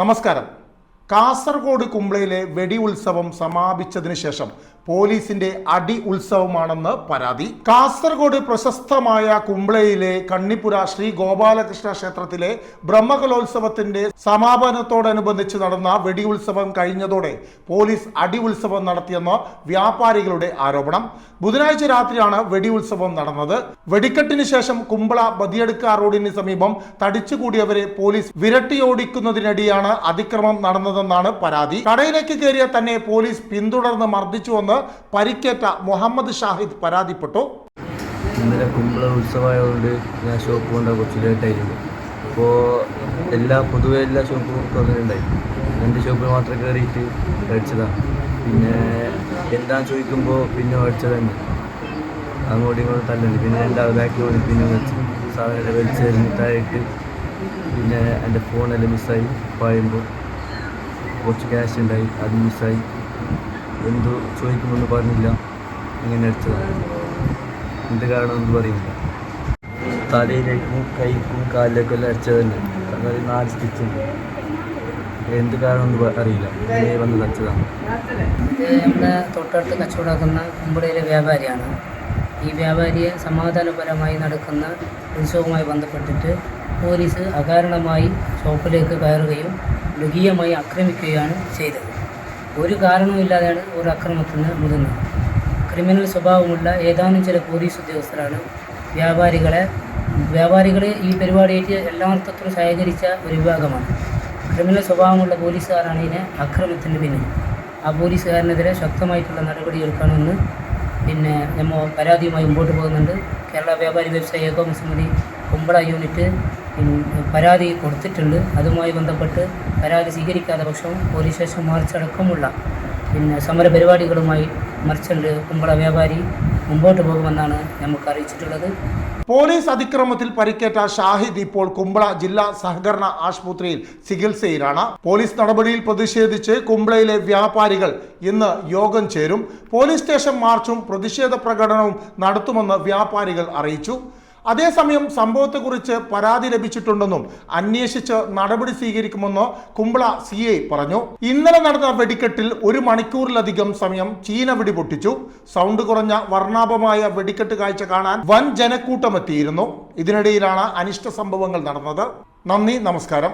നമസ്കാരം. കാസർഗോഡ് കുംബ്ലയിലെ വെടി ഉത്സവം സമാപിച്ചതിന് ശേഷം പോലീസിന്റെ അടി ഉത്സവമാണെന്ന് പരാതി. കാസർഗോഡ് പ്രശസ്തമായ കുംബ്ലയിലെ കണ്ണിപ്പുര ശ്രീ ഗോപാലകൃഷ്ണ ക്ഷേത്രത്തിലെ ബ്രഹ്മകലോത്സവത്തിന്റെ സമാപനത്തോടനുബന്ധിച്ച് നടന്ന വെടി ഉത്സവം കഴിഞ്ഞതോടെ പോലീസ് അടി ഉത്സവം നടത്തിയെന്ന് വ്യാപാരികളുടെ ആരോപണം. ബുധനാഴ്ച രാത്രിയാണ് വെടി ഉത്സവം നടന്നത്. വെടിക്കെട്ടിന് ശേഷം കുമ്പള ബദിയടുക്ക റോഡിന് സമീപം തടിച്ചുകൂടിയവരെ പോലീസ് വിരട്ടിയോടിക്കുന്നതിനിടെയാണ് അതിക്രമം നടന്നതെന്നാണ് പരാതി. കടയിലേക്ക് കയറിയ തന്നെ പോലീസ് പിന്തുടർന്ന് മർദ്ദിച്ചുവെന്ന് പരിക്കേറ്റ മുഹമ്മദ് ഷാഹിദ് പരാതിപ്പെട്ടു. ഇന്നലെ കുമ്പള ഉത്സവമായതുകൊണ്ട് ഞാൻ ഷോപ്പ് കൊണ്ട് കുറച്ച് ലേറ്റായിരുന്നു അപ്പോൾ എല്ലാ പൊതുവെ എല്ലാ ഷോപ്പും തുറന്നിട്ടുണ്ടായി. എന്റെ ഷോപ്പിൽ മാത്രം കയറിയിട്ട് അടിച്ചതാണ് പിന്നെ എന്താ ചോദിക്കുമ്പോൾ പിന്നെ അടിച്ചത് തന്നെ. അങ്ങോട്ടും ഇങ്ങോട്ടും തല്ലുണ്ട്. പിന്നെ എന്റെ ബാക്കിൽ ഓടി പിന്നെ വെച്ച് സാധനം വലിച്ചെറിഞ്ഞിട്ടായിട്ട് പിന്നെ എന്റെ ഫോണെല്ലാം മിസ്സായി പായുമ്പോൾ കുറച്ച് ക്യാഷ് ഉണ്ടായി അത് മിസ്സായി എന്തോ ചോദിക്കുമെന്ന് പറഞ്ഞില്ല. ഇങ്ങനെ അടിച്ചതാണ്. എന്ത് കാരണമെന്ന് പറയുന്നില്ല. തലയിലേക്കും കൈക്കും കാലിലേക്കും എല്ലാം അടിച്ചത് തന്നെ. അതായത് നാല് സ്റ്റിച്ചുണ്ട് എന്ത് കാരണമെന്ന് അറിയില്ല. ഇങ്ങനെ വന്ന് അടിച്ചതാണ് നമ്മുടെ തൊട്ടടുത്ത് കച്ചവടമാക്കുന്ന കുമ്പളയിലെ വ്യാപാരിയാണ്. ഈ വ്യാപാരിയെ സമാധാനപരമായി നടക്കുന്ന ഉത്സവവുമായി ബന്ധപ്പെട്ടിട്ട് പോലീസ് അകാരണമായി ഷോപ്പിലേക്ക് കയറുകയും മൃഗീയമായി ആക്രമിക്കുകയാണ് ചെയ്തത്. ഒരു കാരണവുമില്ലാതെയാണ് ഒരു അക്രമത്തിന് മുതിർന്നത്. ക്രിമിനൽ സ്വഭാവമുള്ള ഏതാനും ചില പോലീസ് ഉദ്യോഗസ്ഥരാണ് വ്യാപാരികളെ വ്യാപാരികളെ ഈ പരിപാടിയായിട്ട് എല്ലാ അർത്ഥത്തിലും സഹകരിച്ച ഒരു വിഭാഗമാണ്. ക്രിമിനൽ സ്വഭാവമുള്ള പോലീസുകാരാണ് ഇതിനെ അക്രമത്തിന് പിന്നിൽ. ആ പോലീസുകാരനെതിരെ ശക്തമായിട്ടുള്ള നടപടിയെടുക്കണമെന്ന് പിന്നെ നമ്മൾ പരാതിയുമായി മുമ്പോട്ട് പോകുന്നുണ്ട്. കേരള വ്യാപാരി വ്യവസായ ഏകോപന സമിതി കുമ്പള യൂണിറ്റ് പരാതി കൊടുത്തിട്ടുണ്ട്. അതുമായി ബന്ധപ്പെട്ട് പരാതി സ്വീകരിക്കാത്ത പക്ഷം പോലീസ് സ്റ്റേഷൻ മാർച്ച് അടക്കമുള്ള പിന്നെ സമര പരിപാടികളുമായി മർച്ചന്റ് കുമ്പള വ്യാപാരി. മുമ്പോട്ട് പോകുമെന്നാണ് നമുക്ക് അറിയിച്ചിട്ടുള്ളത്. പോലീസ് അതിക്രമത്തിൽ പരിക്കേറ്റ ഷാഹിദ് ഇപ്പോൾ കുമ്പള ജില്ലാ സഹകരണ ആശുപത്രിയിൽ ചികിത്സയിലാണ്. പോലീസ് നടപടിയിൽ പ്രതിഷേധിച്ച് കുമ്പളയിലെ വ്യാപാരികൾ ഇന്ന് യോഗം ചേരും. പോലീസ് സ്റ്റേഷൻ മാർച്ചും പ്രതിഷേധ പ്രകടനവും നടത്തുമെന്ന് വ്യാപാരികൾ അറിയിച്ചു. അതേസമയം സംഭവത്തെക്കുറിച്ച് പരാതി ലഭിച്ചിട്ടുണ്ടെന്നും അന്വേഷിച്ച് നടപടി സ്വീകരിക്കുമെന്ന് കുമ്പള സി ഐ പറഞ്ഞു. ഇന്നലെ നടന്ന വെടിക്കെട്ടിൽ ഒരു മണിക്കൂറിലധികം സമയം ചീന വെടി പൊട്ടിച്ചു സൗണ്ട് കുറഞ്ഞ വർണാഭമായ വെടിക്കെട്ട് കാഴ്ച കാണാൻ വൻ ജനക്കൂട്ടമെത്തിയിരുന്നു. ഇതിനിടയിലാണ് അനിഷ്ട സംഭവങ്ങൾ നടന്നത്. നന്ദി നമസ്കാരം.